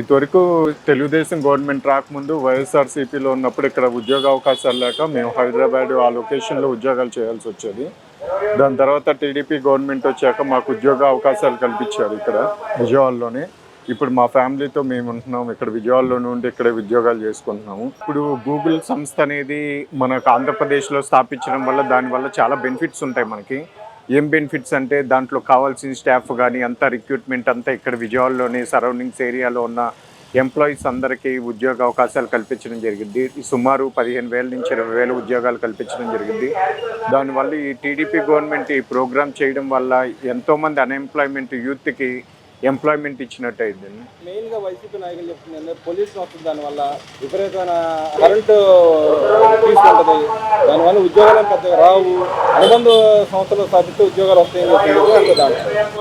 ఇదివరకు తెలుగుదేశం గవర్నమెంట్ రాకముందు వైఎస్ఆర్సీపీలో ఉన్నప్పుడు ఇక్కడ ఉద్యోగ అవకాశాలు లేక మేము హైదరాబాద్ ఆ లొకేషన్లో ఉద్యోగాలు చేయాల్సి వచ్చేది. దాని తర్వాత టీడీపీ గవర్నమెంట్ వచ్చాక మాకు ఉద్యోగ అవకాశాలు కల్పించారు ఇక్కడ విజయవాడలోనే. ఇప్పుడు మా ఫ్యామిలీతో మేము ఉంటున్నాం ఇక్కడ విజయవాడలో నుండి ఇక్కడే ఉద్యోగాలు చేసుకుంటున్నాము. ఇప్పుడు గూగుల్ సంస్థ అనేది మనకు ఆంధ్రప్రదేశ్లో స్థాపించడం వల్ల దానివల్ల చాలా బెనిఫిట్స్ ఉంటాయి మనకి. ఏం బెనిఫిట్స్ అంటే దాంట్లో కావాల్సిన స్టాఫ్ కానీ అంతా రిక్రూట్మెంట్ అంతా ఇక్కడ విజయవాడలోని సరౌండింగ్స్ ఏరియాలో ఉన్న ఎంప్లాయీస్ అందరికీ ఉద్యోగ అవకాశాలు కల్పించడం జరిగింది. సుమారు పదిహేను వేల నుంచి ఇరవై వేల ఉద్యోగాలు కల్పించడం జరిగింది. దానివల్ల ఈ టీడీపీ గవర్నమెంట్ ఈ ప్రోగ్రామ్ చేయడం వల్ల ఎంతోమంది అన్ఎంప్లాయ్మెంట్ యూత్కి ఎంప్లాయ్మెంట్ ఇచ్చినట్టు అయిందండి మెయిన్గా వైసీపీ నాయకులు చెప్తుంది పొల్యూషన్ వస్తుంది దానివల్ల విపరీతమైన కరెంటు తీసుకుంటుంది. దానివల్ల ఉద్యోగాలు పెద్దగా రావు. అనుబంధ సంస్థలు స్థాపిస్తే ఉద్యోగాలు వస్తాయని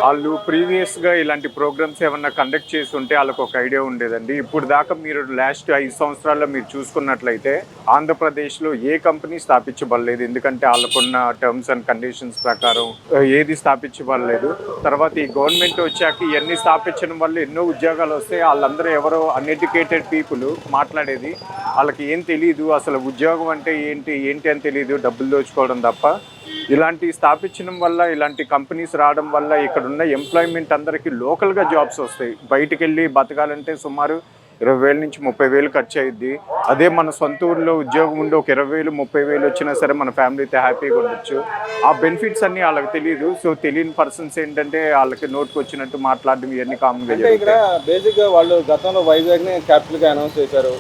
వాళ్ళు ప్రీవియస్గా ఇలాంటి ప్రోగ్రామ్స్ ఏమన్నా కండక్ట్ చేసి ఉంటే వాళ్ళకి ఒక ఐడియా ఉండేదండి. ఇప్పుడు దాకా మీరు లాస్ట్ ఐదు సంవత్సరాల్లో మీరు చూసుకున్నట్లయితే ఆంధ్రప్రదేశ్లో ఏ కంపెనీ స్థాపించబడలేదు. ఎందుకంటే వాళ్ళకున్న టర్మ్స్ అండ్ కండిషన్స్ ప్రకారం ఏది స్థాపించబడలేదు. తర్వాత ఈ గవర్నమెంట్ వచ్చాక ఇవన్నీ స్థాపించడం వల్ల ఎన్నో ఉద్యోగాలు వస్తాయి వాళ్ళందరూ ఎవరో అన్ఎడ్యుకేటెడ్ పీపుల్ మాట్లాడేది. వాళ్ళకి ఏం తెలియదు అసలు ఉద్యోగం అంటే ఏంటి ఏంటి అని తెలియదు డబ్బులు దోచుకోవడం తప్ప. ఇలాంటి స్థాపించడం వల్ల ఇలాంటి కంపెనీస్ రావడం వల్ల ఇక్కడ ఉన్న ఎంప్లాయ్మెంట్ అందరికీ లోకల్గా జాబ్స్ వస్తాయి. బయటికి వెళ్ళి బతకాలంటే సుమారు ఇరవై వేల నుంచి ముప్పై వేలు ఖర్చు అయ్యిద్ది అదే మన సొంత ఊర్లో ఉద్యోగం ఉండి ఒక ఇరవై వేలు ముప్పై వేలు వచ్చినా సరే మన ఫ్యామిలీతో హ్యాపీగా ఉండొచ్చు. ఆ బెనిఫిట్స్ అన్ని వాళ్ళకి తెలియదు సో తెలియని పర్సన్స్ ఏంటంటే వాళ్ళకి నోటుకు వచ్చినట్టు మాట్లాడడం ఇవన్నీ కామన్గా ఇక్కడ జరుగుతాయి. బేసిక్గా వాళ్ళు గతంలో వైజాగ్ని క్యాపిటల్గా అనౌన్స్ చేశారు.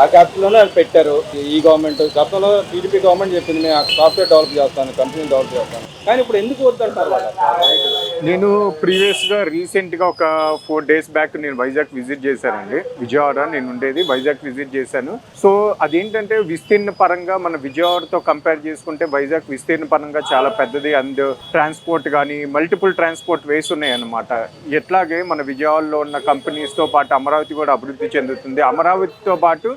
ఆ క్యాపిటల్లోనే వాళ్ళు పెట్టారు ఈ గవర్నమెంట్ గతంలో టీడీపీ గవర్నమెంట్ చెప్పింది మేము సాఫ్ట్వేర్ డెవలప్ చేస్తాను కంపెనీ డెవలప్ చేస్తాను. కానీ ఇప్పుడు ఎందుకు వద్దంటారు నేను ప్రీవియస్గా రీసెంట్గా ఒక ఫోర్ డేస్ బ్యాక్ నేను వైజాగ్ విజిట్ చేశానండి. విజయవాడ నేను ఉండేది వైజాగ్ విజిట్ చేశాను. సో అదేంటంటే విస్తీర్ణ పరంగా మన విజయవాడతో కంపేర్ చేసుకుంటే వైజాగ్ విస్తీర్ణ పరంగా చాలా పెద్దది. అండ్ ట్రాన్స్పోర్ట్ కానీ మల్టిపుల్ ట్రాన్స్పోర్ట్ వేస్ ఉన్నాయన్నమాట. ఎట్లాగే మన విజయవాడలో ఉన్న కంపెనీస్తో పాటు అమరావతి కూడా అభివృద్ధి చెందుతుంది. అమరావతితో పాటు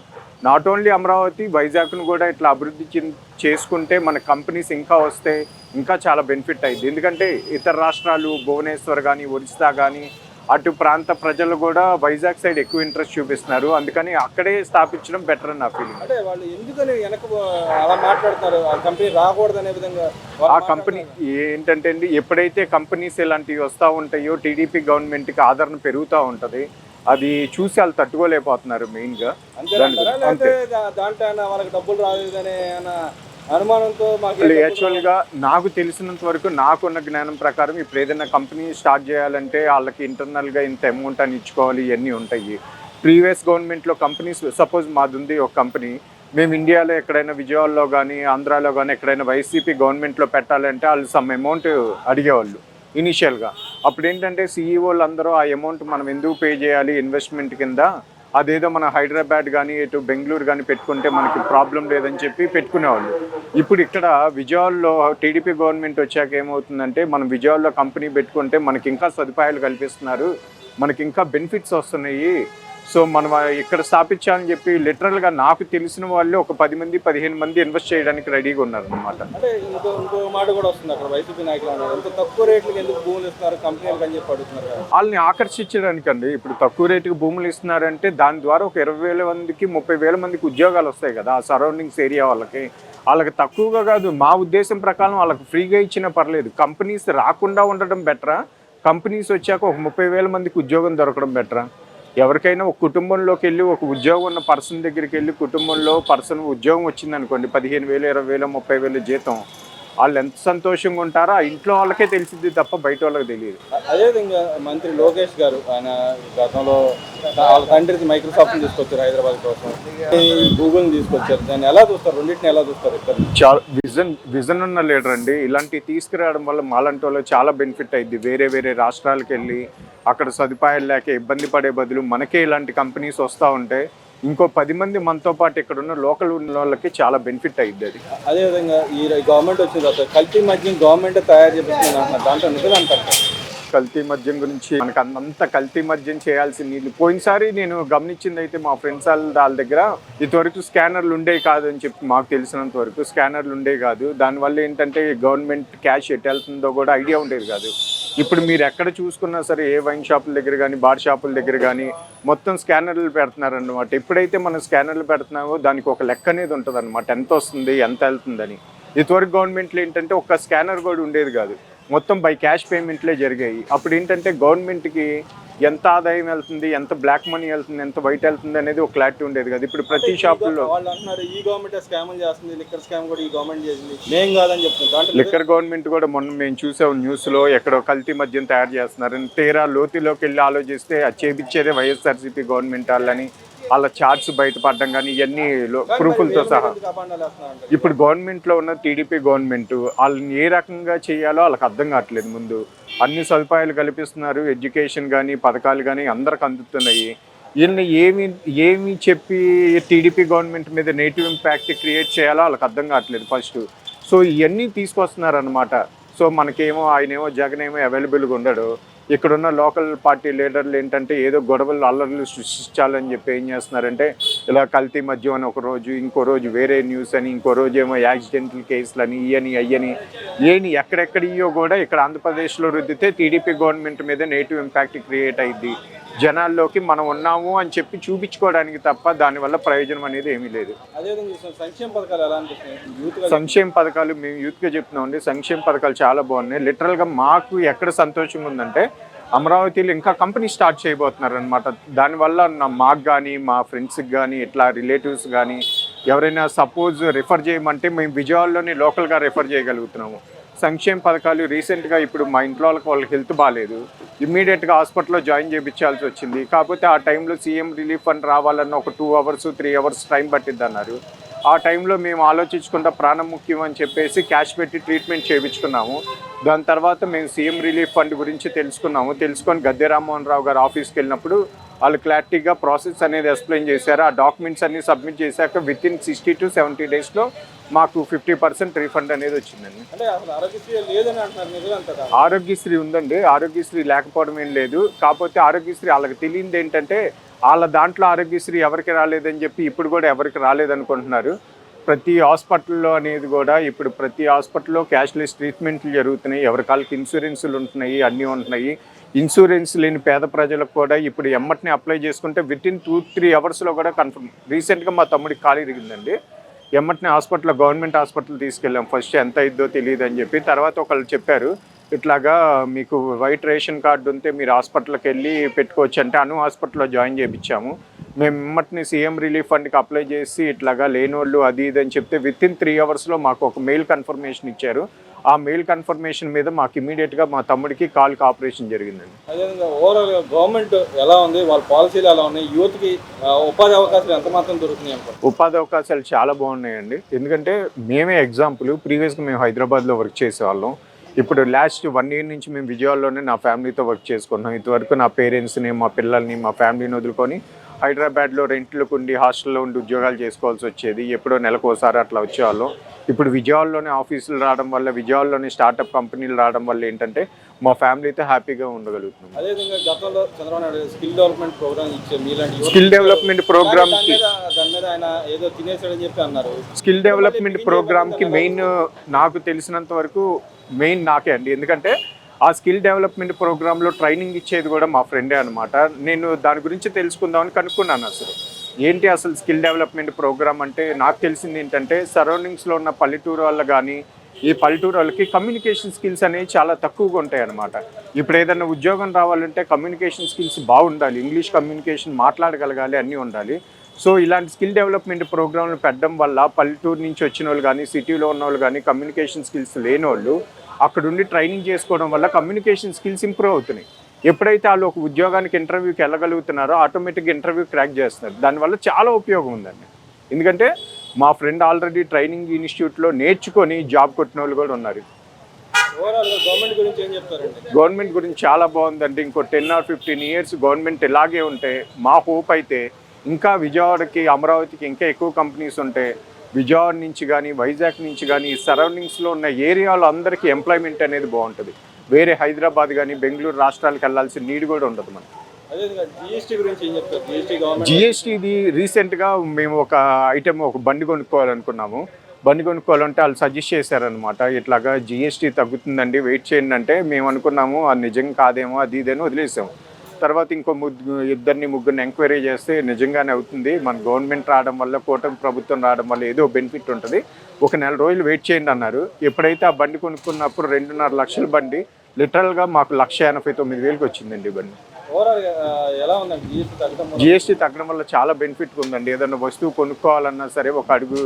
నాట్ ఓన్లీ అమరావతి వైజాగ్ను కూడా ఇట్లా అభివృద్ధి చేసుకుంటే మన కంపెనీస్ ఇంకా వస్తే ఇంకా చాలా బెనిఫిట్ అయింది ఎందుకంటే ఇతర రాష్ట్రాలు భువనేశ్వర్ కానీ ఒరిస్సా కానీ అటు ప్రాంత ప్రజలు కూడా వైజాగ్ సైడ్ ఎక్కువ ఇంట్రెస్ట్ చూపిస్తున్నారు. అందుకని అక్కడే స్థాపించడం బెటర్ అని నా ఫీలింగ్ అంటే వాళ్ళు ఎందుకని వెనక అలా మాట్లాడుతున్నారు? ఆ కంపెనీ రాకూడదు అనే విధంగా ఆ కంపెనీ ఏంటంటే అండి ఎప్పుడైతే కంపెనీస్ ఇలాంటివి వస్తూ ఉంటాయో టీడీపీ గవర్నమెంట్కి ఆదరణ పెరుగుతూ ఉంటుంది. అది చూసి వాళ్ళు తట్టుకోలేకపోతున్నారు మెయిన్గా దా- దాంట్లో వాళ్ళకి డబ్బులు రాలేదనే అనుమానంతో మాకు యాక్చువల్గా నాకు తెలిసినంత వరకు నాకున్న జ్ఞానం ప్రకారం ఇప్పుడు ఏదైనా కంపెనీ స్టార్ట్ చేయాలంటే వాళ్ళకి ఇంటర్నల్గా ఇంత అమౌంట్ అని ఇచ్చుకోవాలి ఇవన్నీ ఉంటాయి. ప్రీవియస్ గవర్నమెంట్లో కంపెనీస్ సపోజ్ మాది ఉంది ఒక కంపెనీ మేము ఇండియాలో ఎక్కడైనా విజయవాడలో కానీ ఆంధ్రాలో కానీ ఎక్కడైనా వైసీపీ గవర్నమెంట్లో పెట్టాలంటే వాళ్ళు సమ్ అమౌంట్ అడిగేవాళ్ళు ఇనిషియల్గా అప్పుడు ఏంటంటే సీఈఓలు అందరూ ఆ అమౌంట్ మనం ఎందుకు పే చేయాలి ఇన్వెస్ట్మెంట్ కింద అదేదో మన హైదరాబాద్ కానీ ఇటు బెంగళూరు కానీ పెట్టుకుంటే మనకి ప్రాబ్లం లేదని చెప్పి పెట్టుకునేవాళ్ళు. ఇప్పుడు ఇక్కడ విజయవాడలో టీడీపీ గవర్నమెంట్ వచ్చాక ఏమవుతుందంటే మనం విజయవాడలో కంపెనీ పెట్టుకుంటే మనకి ఇంకా సదుపాయాలు కల్పిస్తున్నారు. మనకి ఇంకా బెనిఫిట్స్ వస్తున్నాయి. సో మనం ఇక్కడ స్థాపించాలని చెప్పి లిటరల్గా నాకు తెలిసిన వాళ్ళు ఒక పది మంది పదిహేను మంది ఇన్వెస్ట్ చేయడానికి రెడీగా ఉన్నారు అనమాట అంటే ఇంకో ఇంకో మాట కూడా వస్తుంది అక్కడ వైసీపీ నాయకులు అన్నారు. ఎంత తక్కువ రేట్లకు ఎందుకు భూములు ఇస్తున్నారు కంపెనీలకు అని చెప్పి అడుగుతున్నారు. వాళ్ళని ఆకర్షించడానికండి. ఇప్పుడు తక్కువ రేటుకి భూములు ఇస్తున్నారంటే దాని ద్వారా ఒక ఇరవై వేల మందికి ముప్పై వేల మందికి ఉద్యోగాలు వస్తాయి కదా ఆ సరౌండింగ్స్ ఏరియా వాళ్ళకి. వాళ్ళకి తక్కువగా కాదు మా ఉద్దేశం ప్రకారం వాళ్ళకి ఫ్రీగా ఇచ్చినా పర్లేదు. కంపెనీస్ రాకుండా ఉండడం బెటరా? కంపెనీస్ వచ్చాక ఒక ముప్పై వేల మందికి ఉద్యోగం దొరకడం బెటరా? ఎవరికైనా ఒక కుటుంబంలోకి వెళ్ళి ఒక ఉద్యోగం ఉన్న పర్సన్ దగ్గరికి వెళ్ళి కుటుంబంలో పర్సన్ ఉద్యోగం వచ్చిందనుకోండి పదిహేను వేలు ఇరవై వేలు ముప్పై వేలు జీతం. వాళ్ళు ఎంత సంతోషంగా ఉంటారో ఆ ఇంట్లో వాళ్ళకే తెలిసింది తప్ప బయట వాళ్ళకి తెలియదు. అదేవిధంగా మంత్రి లోకేష్ గారు ఆయన గతంలో వాళ్ళ తండ్రికి మైక్రోసాఫ్ట్ తీసుకొచ్చారు హైదరాబాద్ కోసం. గూగుల్ తీసుకొచ్చారు. దాన్ని ఎలా చూస్తారు? రెండింటిని ఎలా చూస్తారు ఇద్దరు చాలా విజన్ విజన్ ఉన్న లీడర్ అండి. ఇలాంటివి తీసుకురావడం వల్ల మాలాంటి చాలా బెనిఫిట్ అయింది వేరే వేరే రాష్ట్రాలకు వెళ్ళి అక్కడ సదుపాయాలు లేక ఇబ్బంది పడే బదులు మనకే ఇలాంటి కంపెనీస్ వస్తూ ఉంటే ఇంకో పది మంది మనతో పాటు ఇక్కడ ఉన్న లోకల్ ఉన్న వాళ్ళకి చాలా బెనిఫిట్ అయింది అది. అదేవిధంగా ఈ గవర్నమెంట్ వచ్చిన తర్వాత కల్తీ మద్యం గవర్నమెంట్ తయారు చేపిస్తుంది అంటున్నారు. దాంట్లో కల్తీ మద్యం గురించి మనకు అంత కల్తీ మద్యం చేయాల్సిన నీళ్ళు పోయినసారి నేను గమనించింది అయితే మా ఫ్రెండ్స్ వాళ్ళ వాళ్ళ దగ్గర ఇంతవరకు స్కానర్లు ఉండేవి కాదు అని చెప్పి మాకు తెలిసినంత వరకు స్కానర్లు ఉండేవి కాదు. దానివల్ల ఏంటంటే గవర్నమెంట్ క్యాష్ ఎటు వెళ్తుందో కూడా ఐడియా ఉండేది కాదు. ఇప్పుడు మీరు ఎక్కడ చూసుకున్నా సరే ఏ వైన్ షాపుల దగ్గర కానీ బార్ షాపుల దగ్గర కానీ మొత్తం స్కానర్లు పెడుతున్నారన్నమాట. ఎప్పుడైతే మనం స్కానర్లు పెడుతున్నామో దానికి ఒక లెక్క అనేది ఉంటుంది అనమాట ఎంత వస్తుంది ఎంత వెళ్తుందని. ఇదివరకు గవర్నమెంట్లో ఏంటంటే ఒక స్కానర్ కూడా ఉండేది కాదు. మొత్తం బై క్యాష్ పేమెంట్లే జరిగాయి. అప్పుడు ఏంటంటే గవర్నమెంట్కి ఎంత ఆదాయం వెళ్తుంది ఎంత బ్లాక్ మనీ వెళ్తుంది ఎంత వైట్ వెళ్తుంది అనేది ఒక క్లారిటీ ఉండేది కదా. ఇప్పుడు ప్రతి షాపుల్లో వాళ్ళు అంటున్నారు ఈ గవర్నమెంట్ స్కామ్ చేస్తుంది లిక్కర్ స్కామ్ కూడా ఈ గవర్నమెంట్ చేసింది. మేం కాదని చెప్తున్నారు. దాంట్లో లిక్కర్ గవర్నమెంట్ కూడా మొన్న మేము చూసాం న్యూస్లో ఎక్కడో కల్తీ మద్యం తయారు చేస్తున్నారు. తీరా లోతులోకి వెళ్ళి ఆలోచిస్తే అది చేపించేదే వైఎస్ఆర్సీపీ గవర్నమెంట్ వాళ్ళని. వాళ్ళ చార్ట్స్ బయటపడడం కానీ ఇవన్నీ ప్రూఫ్లతో సహా. ఇప్పుడు గవర్నమెంట్లో ఉన్న టీడీపీ గవర్నమెంట్ వాళ్ళని ఏ రకంగా చేయాలో వాళ్ళకి అర్థం కావట్లేదు ముందు. అన్ని సదుపాయాలు కల్పిస్తున్నారు ఎడ్యుకేషన్ కానీ పథకాలు కానీ అందరికి అందుతున్నాయి. వీళ్ళని ఏమి ఏమి చెప్పి టీడీపీ గవర్నమెంట్ మీద నెగిటివ్ ఇంపాక్ట్ క్రియేట్ చేయాలో వాళ్ళకి అర్థం కావట్లేదు ఫస్ట్ సో ఇవన్నీ తీసుకొస్తున్నారు అనమాట సో మనకేమో ఆయనేమో జగన్ ఏమో అవైలబుల్గా ఉండడు. ఇక్కడున్న లోకల్ పార్టీ లీడర్లు ఏంటంటే ఏదో గొడవలు అల్లర్లు సృష్టించాలని చెప్పి ఏం చేస్తున్నారంటే ఇలా కల్తీ మద్యం అని ఒక రోజు ఇంకో రోజు వేరే న్యూస్ అని ఇంకో రోజు ఏమో యాక్సిడెంటల్ కేసులు అని ఇయని అయ్యని ఏని ఎక్కడెక్కడియో కూడా ఇక్కడ ఆంధ్రప్రదేశ్లో రుద్దితే టీడీపీ గవర్నమెంట్ మీద నెగిటివ్ ఇంపాక్ట్ క్రియేట్ అయ్యింది జనాల్లోకి మనం ఉన్నాము అని చెప్పి చూపించుకోవడానికి తప్ప దానివల్ల ప్రయోజనం అనేది ఏమీ లేదు. సంక్షేమ పథకాలు మేము యూత్గా చెప్తున్నామండి. సంక్షేమ పథకాలు చాలా బాగున్నాయి. లిటరల్గా మాకు ఎక్కడ సంతోషంగా ఉందంటే అమరావతిలో ఇంకా కంపెనీ స్టార్ట్ చేయబోతున్నారు అనమాట దానివల్ల నా మాకు కానీ మా ఫ్రెండ్స్కి కానీ ఇట్లా రిలేటివ్స్ కానీ ఎవరైనా సపోజ్ రిఫర్ చేయమంటే మేము విజయవాడలోనే లోకల్గా రిఫర్ చేయగలుగుతున్నాము. సంక్షేమ పథకాలు రీసెంట్గా ఇప్పుడు మా ఇంట్లో వాళ్ళకి వాళ్ళకి హెల్త్ బాగాలేదు. ఇమ్మీడియట్గా హాస్పిటల్లో జాయిన్ చేయించాల్సి వచ్చింది. కాకపోతే ఆ టైంలో సీఎం రిలీఫ్ ఫండ్ రావాలన్న ఒక two hours three hours time పట్టిద్ది అన్నారు. ఆ టైంలో మేము ఆలోచించుకుంటా ప్రాణం ముఖ్యం అని చెప్పేసి క్యాష్ పెట్టి ట్రీట్మెంట్ చేయించుకున్నాము. దాని తర్వాత మేము సీఎం రిలీఫ్ ఫండ్ గురించి తెలుసుకున్నాము. తెలుసుకొని గద్దె రామ్మోహన్ రావు గారు ఆఫీస్కి వెళ్ళినప్పుడు వాళ్ళు క్లారిటీగా ప్రాసెస్ అనేది ఎక్స్ప్లెయిన్ చేశారు. ఆ డాక్యుమెంట్స్ అన్ని సబ్మిట్ చేశాక within sixty to seventy డేస్లో మాకు ఫిఫ్టీ పర్సెంట్ రీఫండ్ అనేది వచ్చిందండి. ఆరోగ్యశ్రీ ఉందండి ఆరోగ్యశ్రీ లేకపోవడం ఏం లేదు. కాకపోతే ఆరోగ్యశ్రీ వాళ్ళకి తెలియంది ఏంటంటే వాళ్ళ దాంట్లో ఆరోగ్యశ్రీ ఎవరికి రాలేదని చెప్పి ఇప్పుడు కూడా ఎవరికి రాలేదనుకుంటున్నారు. ప్రతి హాస్పిటల్లో అనేది కూడా ఇప్పుడు ప్రతి హాస్పిటల్లో క్యాష్లెస్ ట్రీట్మెంట్లు జరుగుతున్నాయి. ఎవరి కాళ్ళకి ఇన్సూరెన్సులు ఉంటున్నాయి అన్నీ ఉంటున్నాయి. ఇన్సూరెన్స్ లేని పేద ప్రజలకు కూడా ఇప్పుడు ఎమ్మటిని అప్లై చేసుకుంటే విత్ ఇన్ టూ త్రీ అవర్స్లో కూడా కన్ఫర్మ్ రీసెంట్గా మా తమ్ముడికి ఖాళీ ఇరిగిందండి. ఎమ్మటిని హాస్పిటల్ గవర్నమెంట్ హాస్పిటల్ తీసుకెళ్ళాం. ఫస్ట్ ఎంత అయిద్దో తెలియదు అని చెప్పి. తర్వాత ఒకళ్ళు చెప్పారు ఇట్లాగా మీకు వైట్ రేషన్ కార్డు ఉంటే మీరు హాస్పిటల్కి వెళ్ళి పెట్టుకోవచ్చు. అంటే అను హాస్పిటల్లో జాయిన్ చేయించాము మేము ఇమ్మటిని సీఎం రిలీఫ్ ఫండ్కి అప్లై చేసి ఇట్లాగా లేని వాళ్ళు అది ఇది అని చెప్తే విత్ ఇన్ త్రీ అవర్స్లో మాకు ఒక మెయిల్ కన్ఫర్మేషన్ ఇచ్చారు. ఆ మెయిల్ కన్ఫర్మేషన్ మీద మాకు ఇమీడియట్గా మా తమ్ముడికి కాల్కి ఆపరేషన్ జరిగిందండి. అదేవిధంగా ఓవరాల్ గవర్నమెంట్ ఎలా ఉంది? వాళ్ళ పాలసీలు ఎలా ఉన్నాయి? యూత్కి ఉపాధి అవకాశాలు ఎంత మాత్రం దొరుకుతున్నాయి ఉపాధి అవకాశాలు చాలా బాగున్నాయండి. ఎందుకంటే మేమే ఎగ్జాంపుల్ ప్రీవియస్గా మేము హైదరాబాద్లో వర్క్ చేసేవాళ్ళం. ఇప్పుడు లాస్ట్ వన్ ఇయర్ నుంచి మేము విజయవాడలోనే నా ఫ్యామిలీతో వర్క్ చేసుకున్నాం ఇంతవరకు నా పేరెంట్స్ని మా పిల్లల్ని మా ఫ్యామిలీని వదులుకొని హైదరాబాద్లో రెంట్లకు ఉండి హాస్టల్లో ఉండి ఉద్యోగాలు చేసుకోవాల్సి వచ్చేది. ఎప్పుడో నెలకు ఒకసారి అట్లా వచ్చేవాళ్ళం. ఇప్పుడు విజయవాడలోనే ఆఫీసులు రావడం వల్ల విజయవాడలోనే స్టార్టప్ కంపెనీలు రావడం వల్ల ఏంటంటే మా ఫ్యామిలీతో హ్యాపీగా ఉండగలుగుతున్నాం. అదేవిధంగా గతంలో Chandrababu Naidu skill development programme మీలాంటి. స్కిల్ డెవలప్మెంట్ ప్రోగ్రామ్ దాని మీద దాని మీద ఆయన ఏదో తినేసాడని చెప్పి అన్నారు. స్కిల్ డెవలప్మెంట్ ప్రోగ్రామ్కి మెయిన్ నాకు తెలిసినంత వరకు మెయిన్ నాకే అండి. ఎందుకంటే ఆ స్కిల్ డెవలప్మెంట్ ప్రోగ్రాంలో ట్రైనింగ్ ఇచ్చేది కూడా మా ఫ్రెండే అనమాట నేను దాని గురించి తెలుసుకుందామని కనుక్కున్నాను అసలు. ఏంటి అసలు స్కిల్ డెవలప్మెంట్ ప్రోగ్రామ్ అంటే? నాకు తెలిసింది ఏంటంటే సరౌండింగ్స్లో ఉన్న పల్లెటూరు వాళ్ళు కానీ ఈ పల్లెటూరు వాళ్ళకి కమ్యూనికేషన్ స్కిల్స్ అనేవి చాలా తక్కువగా ఉంటాయి అన్నమాట. ఇప్పుడు ఏదైనా ఉద్యోగం రావాలంటే కమ్యూనికేషన్ స్కిల్స్ బాగుండాలి. ఇంగ్లీష్ కమ్యూనికేషన్ మాట్లాడగలగాలి అన్నీ ఉండాలి. సో ఇలాంటి స్కిల్ డెవలప్మెంట్ ప్రోగ్రాంలు పెట్టడం వల్ల పల్లెటూరు నుంచి వచ్చిన వాళ్ళు కానీ సిటీలో ఉన్న వాళ్ళు కానీ కమ్యూనికేషన్ స్కిల్స్ లేని వాళ్ళు అక్కడ ఉండి ట్రైనింగ్ చేసుకోవడం వల్ల కమ్యూనికేషన్ స్కిల్స్ ఇంప్రూవ్ అవుతున్నాయి. ఎప్పుడైతే వాళ్ళు ఒక ఉద్యోగానికి ఇంటర్వ్యూకి వెళ్ళగలుగుతున్నారో ఆటోమేటిక్గా ఇంటర్వ్యూ క్రాక్ చేస్తున్నారు. దానివల్ల చాలా ఉపయోగం ఉందండి. ఎందుకంటే మా ఫ్రెండ్ ఆల్రెడీ ట్రైనింగ్ ఇన్స్టిట్యూట్లో నేర్చుకొని జాబ్ కొట్టిన వాళ్ళు కూడా ఉన్నారు. గవర్నమెంట్ గురించి చాలా బాగుందండి. ఇంకో ten or fifteen years government ఇలాగే ఉంటే మా హోప్ అయితే ఇంకా విజయవాడకి అమరావతికి ఇంకా ఎక్కువ కంపెనీస్ ఉంటాయి విజయవాడ నుంచి కానీ వైజాగ్ నుంచి కానీ ఈ సరౌండింగ్స్లో ఉన్న ఏరియాలో అందరికీ ఎంప్లాయ్మెంట్ అనేది బాగుంటుంది. వేరే హైదరాబాద్ కానీ బెంగళూరు రాష్ట్రాలకు వెళ్ళాల్సిన నీడ్ కూడా ఉండదు మనకి. జిఎస్టీది రీసెంట్గా మేము ఒక ఐటెం ఒక బండి కొనుక్కోవాలనుకున్నాము. బండి కొనుక్కోవాలంటే వాళ్ళు సజెస్ట్ చేశారనమాట ఇట్లాగా జిఎస్టీ తగ్గుతుందండి వెయిట్ చేయండి అంటే మేము అనుకున్నాము అది నిజం కాదేమో అది ఇదేనో వదిలేసాము. తర్వాత ఇంకో ముగ్గు ఇద్దరిని ముగ్గురిని ఎంక్వైరీ చేస్తే నిజంగానే అవుతుంది. మన గవర్నమెంట్ రావడం వల్ల కూటమి ప్రభుత్వం రావడం వల్ల ఏదో బెనిఫిట్ ఉంటుంది. ఒక నెల రోజులు వెయిట్ చేయండి అన్నారు. ఎప్పుడైతే ఆ బండి కొనుక్కున్నప్పుడు రెండున్నర లక్షల బండి లిటరల్గా మాకు లక్ష ఎనభై తొమ్మిది వేలకు వచ్చిందండి బండి. తగ్గడం వల్ల? జిఎస్టీ తగ్గడం వల్ల చాలా బెనిఫిట్ ఉందండి. ఏదైనా వస్తువు కొనుక్కోవాలన్నా సరే ఒక అడుగు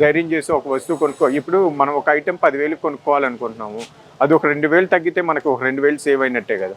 ధైర్యం చేసి ఒక వస్తువు కొనుక్కో ఇప్పుడు మనం ఒక ఐటెం పదివేలు కొనుక్కోవాలనుకుంటున్నాము. అది ఒక రెండు వేలు తగ్గితే మనకు ఒక రెండు వేలు సేవ్ అయినట్టే కదా.